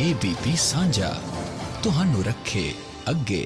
ABP ਸਾਂਝਾ, ਤੁਹਾਨੂੰ ਰੱਖੇ ਅੱਗੇ।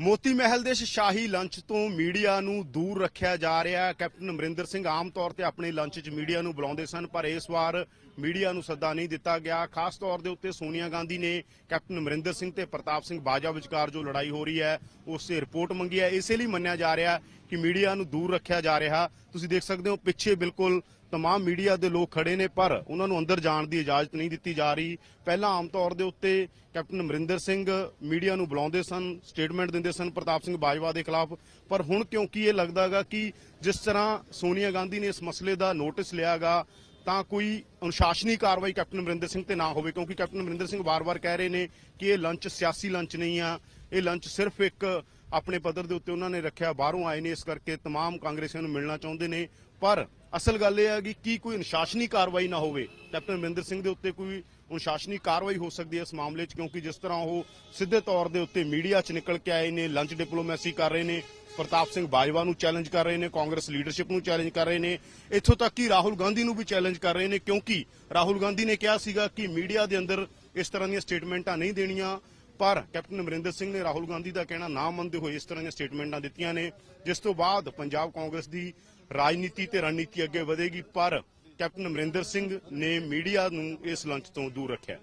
ਮੋਤੀ ਮਹਿਲ ਦੇ ਸ਼ਾਹੀ ਲੰਚ ਤੋਂ ਮੀਡੀਆ ਨੂੰ ਦੂਰ ਰੱਖਿਆ ਜਾ ਰਿਹਾ ਹੈ। ਕੈਪਟਨ ਅਮਰਿੰਦਰ ਸਿੰਘ ਆਮ ਤੌਰ ਤੇ ਆਪਣੇ ਲੰਚ 'ਚ ਮੀਡੀਆ ਨੂੰ ਬੁਲਾਉਂਦੇ ਸਨ, ਪਰ ਇਸ ਵਾਰ ਮੀਡੀਆ ਨੂੰ ਸੱਦਾ ਨਹੀਂ ਦਿੱਤਾ ਗਿਆ। ਖਾਸ ਤੌਰ ਦੇ ਉੱਤੇ ਸੋਨੀਆ ਗਾਂਧੀ ਨੇ ਕੈਪਟਨ ਅਮਰਿੰਦਰ ਸਿੰਘ ਤੇ ਪ੍ਰਤਾਪ ਸਿੰਘ ਬਾਜਵਾ ਵਿਚਕਾਰ ਜੋ ਲੜਾਈ ਹੋ ਰਹੀ ਹੈ, ਉਸ ਤੇ ਰਿਪੋਰਟ ਮੰਗੀ ਹੈ। ਇਸੇ ਲਈ ਮੰਨਿਆ ਜਾ ਰਿਹਾ ਕਿ ਮੀਡੀਆ ਨੂੰ ਦੂਰ ਰੱਖਿਆ ਜਾ ਰਿਹਾ। ਤੁਸੀਂ ਦੇਖ ਸਕਦੇ ਹੋ, ਪਿੱਛੇ ਬਿਲਕੁਲ ਤਮਾਮ ਮੀਡੀਆ ਦੇ ਲੋਕ ਖੜੇ ਨੇ ਪਰ ਉਹਨਾਂ ਨੂੰ ਅੰਦਰ ਜਾਣ ਦੀ ਇਜਾਜ਼ਤ ਨਹੀਂ ਦਿੱਤੀ ਜਾ ਰਹੀ ਪਹਿਲਾਂ ਆਮ ਤੌਰ ਦੇ ਉੱਤੇ ਕੈਪਟਨ ਅਮਰਿੰਦਰ ਸਿੰਘ ਮੀਡੀਆ ਨੂੰ ਬੁਲਾਉਂਦੇ ਸਨ ਸਟੇਟਮੈਂਟ ਦਿੰਦੇ ਸਨ ਪ੍ਰਤਾਪ ਸਿੰਘ ਬਾਜਵਾ ਦੇ ਖਿਲਾਫ ਪਰ ਹੁਣ ਕਿਉਂਕਿ ਇਹ ਲੱਗਦਾਗਾ ਕਿ ਜਿਸ ਤਰ੍ਹਾਂ ਸੋਨੀਆ ਗਾਂਧੀ ਨੇ ਇਸ ਮਸਲੇ ਦਾ ਨੋਟਿਸ ਲਿਆਗਾ ਤਾਂ ਕੋਈ ਅਨੁਸ਼ਾਸਨੀ ਕਾਰਵਾਈ ਕੈਪਟਨ ਅਮਰਿੰਦਰ ਸਿੰਘ ਤੇ ਨਾ ਹੋਵੇ ਕਿਉਂਕਿ ਕੈਪਟਨ ਅਮਰਿੰਦਰ ਸਿੰਘ ਵਾਰ-ਵਾਰ ਕਹਿ ਰਹੇ ਨੇ ਕਿ ਇਹ ਲੰਚ ਸਿਆਸੀ ਲੰਚ ਨਹੀਂ ਆ ਇਹ ਲੰਚ ਸਿਰਫ ਇੱਕ ਆਪਣੇ ਪੱਧਰ ਦੇ ਉੱਤੇ ਉਹਨਾਂ ਨੇ ਰੱਖਿਆ ਬਾਹਰੋਂ ਆਏ ਨੇ ਇਸ ਕਰਕੇ तमाम ਕਾਂਗਰਸੀਆਂ ਨੂੰ ਮਿਲਣਾ ਚਾਹੁੰਦੇ ਨੇ ਪਰ ਅਸਲ ਗੱਲ ਇਹ ਹੈ ਕਿ ਕੀ ਕੋਈ ਅਨੁਸ਼ਾਸਨੀ ਕਾਰਵਾਈ ਨਾ ਹੋਵੇ ਕੈਪਟਨ ਅਮਰਿੰਦਰ ਸਿੰਘ ਦੇ ਉੱਤੇ ਕੋਈ ਅਨੁਸ਼ਾਸਨੀ ਕਾਰਵਾਈ ਹੋ ਸਕਦੀ ਹੈ ਇਸ ਮਾਮਲੇ 'ਚ ਕਿਉਂਕਿ ਜਿਸ ਤਰ੍ਹਾਂ ਉਹ ਸਿੱਧੇ ਤੌਰ ਦੇ ਉੱਤੇ ਮੀਡੀਆ 'ਚ ਨਿਕਲ ਕੇ ਆਏ ਨੇ ਲੰਚ ਡਿਪਲੋਮੈਸੀ ਕਰ ਰਹੇ ਨੇ ਪ੍ਰਤਾਪ ਸਿੰਘ ਬਾਜਵਾ ਨੂੰ ਚੈਲੰਜ ਕਰ ਰਹੇ ਨੇ ਕਾਂਗਰਸ ਲੀਡਰਸ਼ਿਪ ਨੂੰ ਚੈਲੰਜ ਕਰ ਰਹੇ ਨੇ ਇੱਥੋਂ ਤੱਕ ਕਿ ਰਾਹੁਲ ਗਾਂਧੀ ਨੂੰ ਵੀ ਚੈਲੰਜ ਕਰ ਰਹੇ ਨੇ ਕਿਉਂਕਿ ਰਾਹੁਲ ਗਾਂਧੀ ਨੇ ਕਿਹਾ ਸੀਗਾ ਕਿ ਮੀਡੀਆ ਦੇ ਅੰਦਰ ਇਸ ਤਰ੍ਹਾਂ ਦੀਆਂ ਸਟੇਟਮੈਂਟਾਂ ਨਹੀਂ ਦੇਣੀਆਂ ਪਰ ਕੈਪਟਨ ਅਮਰਿੰਦਰ ਸਿੰਘ ਨੇ ਰਾਹੁਲ ਗਾਂਧੀ ਦਾ ਕਹਿਣਾ ਨਾ ਮੰਨਦੇ ਹੋਏ ਇਸ ਤਰ੍ਹਾਂ ਦੀਆਂ ਸਟੇਟਮੈਂਟਾਂ ਦਿੱਤੀਆਂ ਨੇ, ਜਿਸ ਤੋਂ ਬਾਅਦ ਪੰਜਾਬ ਕਾਂਗਰਸ ਦੀ ਰਾਜਨੀਤੀ ਤੇ ਰਣਨੀਤੀ ਅੱਗੇ ਵਧੇਗੀ, ਪਰ ਕੈਪਟਨ ਅਮਰਿੰਦਰ ਸਿੰਘ ਨੇ ਮੀਡੀਆ ਨੂੰ ਇਸ ਲੰਚ ਤੋਂ ਦੂਰ ਰੱਖਿਆ।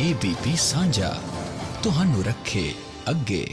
ABP ਸਾਂਝਾ, ਤੁਹਾਨੂੰ ਰੱਖੇ ਅੱਗੇ।